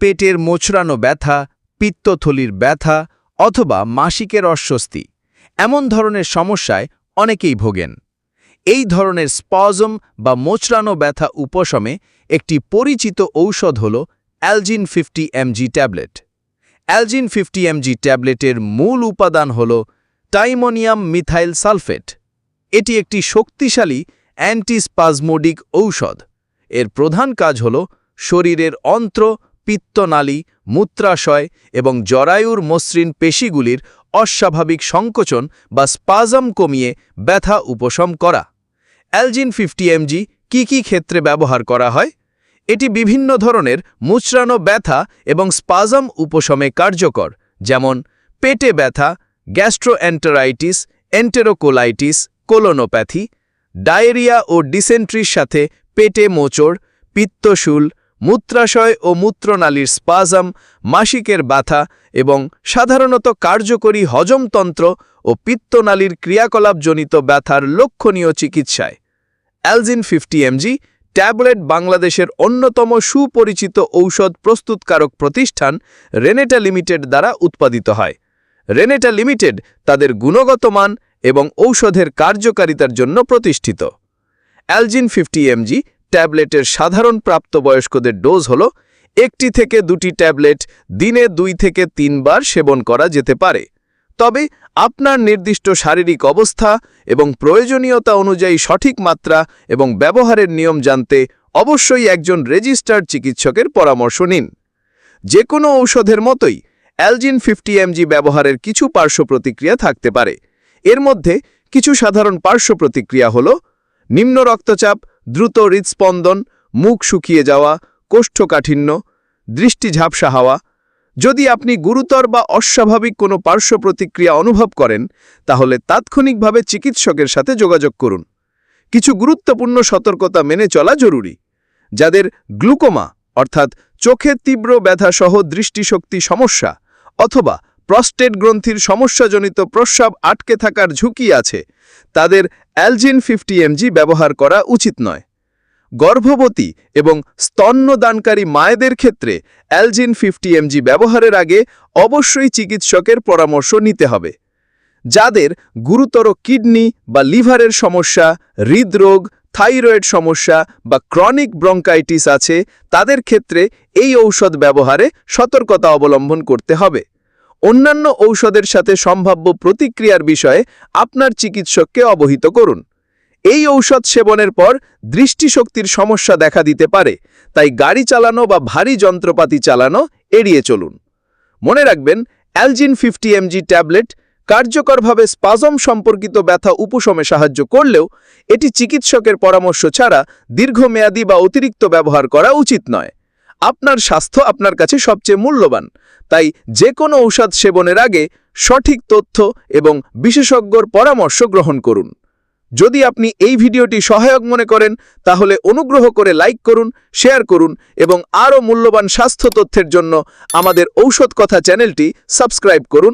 পেটের মোচড়ানো ব্যথা, পিত্তথলির ব্যথা অথবা মাসিকের অস্বস্তি। এমন ধরনের সমস্যায় অনেকেই ভোগেন। এই ধরনের স্পজম বা মোচড়ানো ব্যথা উপশমে একটি পরিচিত ঔষধ হল Algin fifty mg tablet. Algin fifty mg ট্যাবলেটের মূল উপাদান হল টাইমোনিয়াম মিথাইল সালফেট। এটি একটি শক্তিশালী অ্যান্টিস্পাজমোডিক ঔষধ। এর প্রধান কাজ হল শরীরের অন্ত্র পিত্তনালী, মূত্রাশয় এবং জরায়ুর মসৃণ পেশিগুলির অস্বাভাবিক সংকোচন বা স্পাজম কমিয়ে ব্যথা উপশম করা। অ্যালজিন ফিফটি এমজি কী কী ক্ষেত্রে ব্যবহার করা হয়? এটি বিভিন্ন ধরনের মুচড়ানো ব্যথা এবং স্পাজম উপশমে কার্যকর, যেমন পেটে ব্যথা, গ্যাস্ট্রোএন্টারাইটিস, এন্টেরোকোলাইটিস, কোলোনোপ্যাথি, ডায়েরিয়া ও ডিসেন্ট্রির সাথে পেটে মোচড়, পিত্তশুল মূত্রাশয় ও মূত্রনালীর স্পাজম, মাসিকের ব্যথা এবং সাধারণত কার্যকরী হজমতন্ত্র ও পিত্তনালীর ক্রিয়াকলাপজনিত ব্যথার লক্ষণীয় চিকিৎসায়। অ্যালজিন ফিফটি এমজি, ট্যাবলেট বাংলাদেশের অন্যতম সুপরিচিত ঔষধ প্রস্তুতকারক প্রতিষ্ঠান রেনেটা লিমিটেড দ্বারা উৎপাদিত হয়। রেনেটা লিমিটেড তাদের গুণগত মান এবং ঔষধের কার্যকারিতার জন্য প্রতিষ্ঠিত। অ্যালজিন ফিফটি এমজি ট্যাবলেটের সাধারণ প্রাপ্তবয়স্কদের ডোজ হল একটি থেকে দুটি ট্যাবলেট দিনে দুই থেকে তিনবার সেবন করা যেতে পারে। তবে আপনার নির্দিষ্ট শারীরিক অবস্থা এবং প্রয়োজনীয়তা অনুযায়ী সঠিক মাত্রা এবং ব্যবহারের নিয়ম জানতে অবশ্যই একজন রেজিস্টার্ড চিকিৎসকের পরামর্শ নিন। যে কোনো ঔষধের মতোই অ্যালজিন ফিফটি এমজি ব্যবহারের কিছু পার্শ্ব প্রতিক্রিয়া থাকতে পারে। এর মধ্যে কিছু সাধারণ পার্শ্ব প্রতিক্রিয়া হল নিম্ন রক্তচাপ দ্রুত হৃদস্পন্দন মুখ শুকিয়ে যাওয়া, কোষ্ঠকাঠিন্য, দৃষ্টি ঝাপসা হওয়া। যদি আপনি গুরুতর বা অস্বাভাবিক কোনো পার্শ্ব প্রতিক্রিয়া অনুভব করেন, তাহলে তাৎক্ষণিকভাবে চিকিৎসকের সাথে যোগাযোগ করুন। কিছু গুরুত্বপূর্ণ সতর্কতা মেনে চলা জরুরি, যাদের গ্লুকোমা, অর্থাৎ চোখে তীব্র ব্যথাসহ দৃষ্টিশক্তি সমস্যা, অথবা প্রস্টেট গ্রন্থির সমস্যাজনিত প্রস্রাব আটকে থাকার ঝুঁকি আছে। তাদের অ্যালজিন ফিফটি এমজি ব্যবহার করা উচিত নয়। গর্ভবতী এবং স্তন্যদানকারী মায়েদের ক্ষেত্রে অ্যালজিন ফিফটি এমজি ব্যবহারের আগে অবশ্যই চিকিৎসকের পরামর্শ নিতে হবে। যাদের গুরুতর কিডনি বা লিভারের সমস্যা, হৃদরোগ, থাইরয়েড সমস্যা বা ক্রনিক ব্রঙ্কাইটিস আছে, তাদের ক্ষেত্রে এই ঔষধ ব্যবহারে সতর্কতা অবলম্বন করতে হবে। অন্যান্য ঔষধের সাথে সম্ভাব্য প্রতিক্রিয়ার বিষয়ে আপনার চিকিৎসককে অবহিত করুন। এই ঔষধ সেবনের পর দৃষ্টিশক্তির সমস্যা দেখা দিতে পারে, তাই গাড়ি চালানো বা ভারী যন্ত্রপাতি চালানো এড়িয়ে চলুন। মনে রাখবেন, অ্যালজিন ফিফটি এমজি ট্যাবলেট কার্যকরভাবে স্পাজম সম্পর্কিত ব্যথা উপশমে সাহায্য করলেও এটি চিকিৎসকের পরামর্শ ছাড়া দীর্ঘমেয়াদী বা অতিরিক্ত ব্যবহার করা উচিত নয়। আপনার স্বাস্থ্য আপনার কাছে সবচেয়ে মূল্যবান। তাই যে কোনো ঔষধ সেবনের আগে সঠিক তথ্য এবং বিশেষজ্ঞর পরামর্শ গ্রহণ করুন। যদি আপনি এই ভিডিওটি সহায়ক মনে করেন, তাহলে অনুগ্রহ করে লাইক করুন, শেয়ার করুন এবং আরও মূল্যবান স্বাস্থ্য তথ্যের জন্য আমাদের ঔষধ কথা চ্যানেলটি সাবস্ক্রাইব করুন।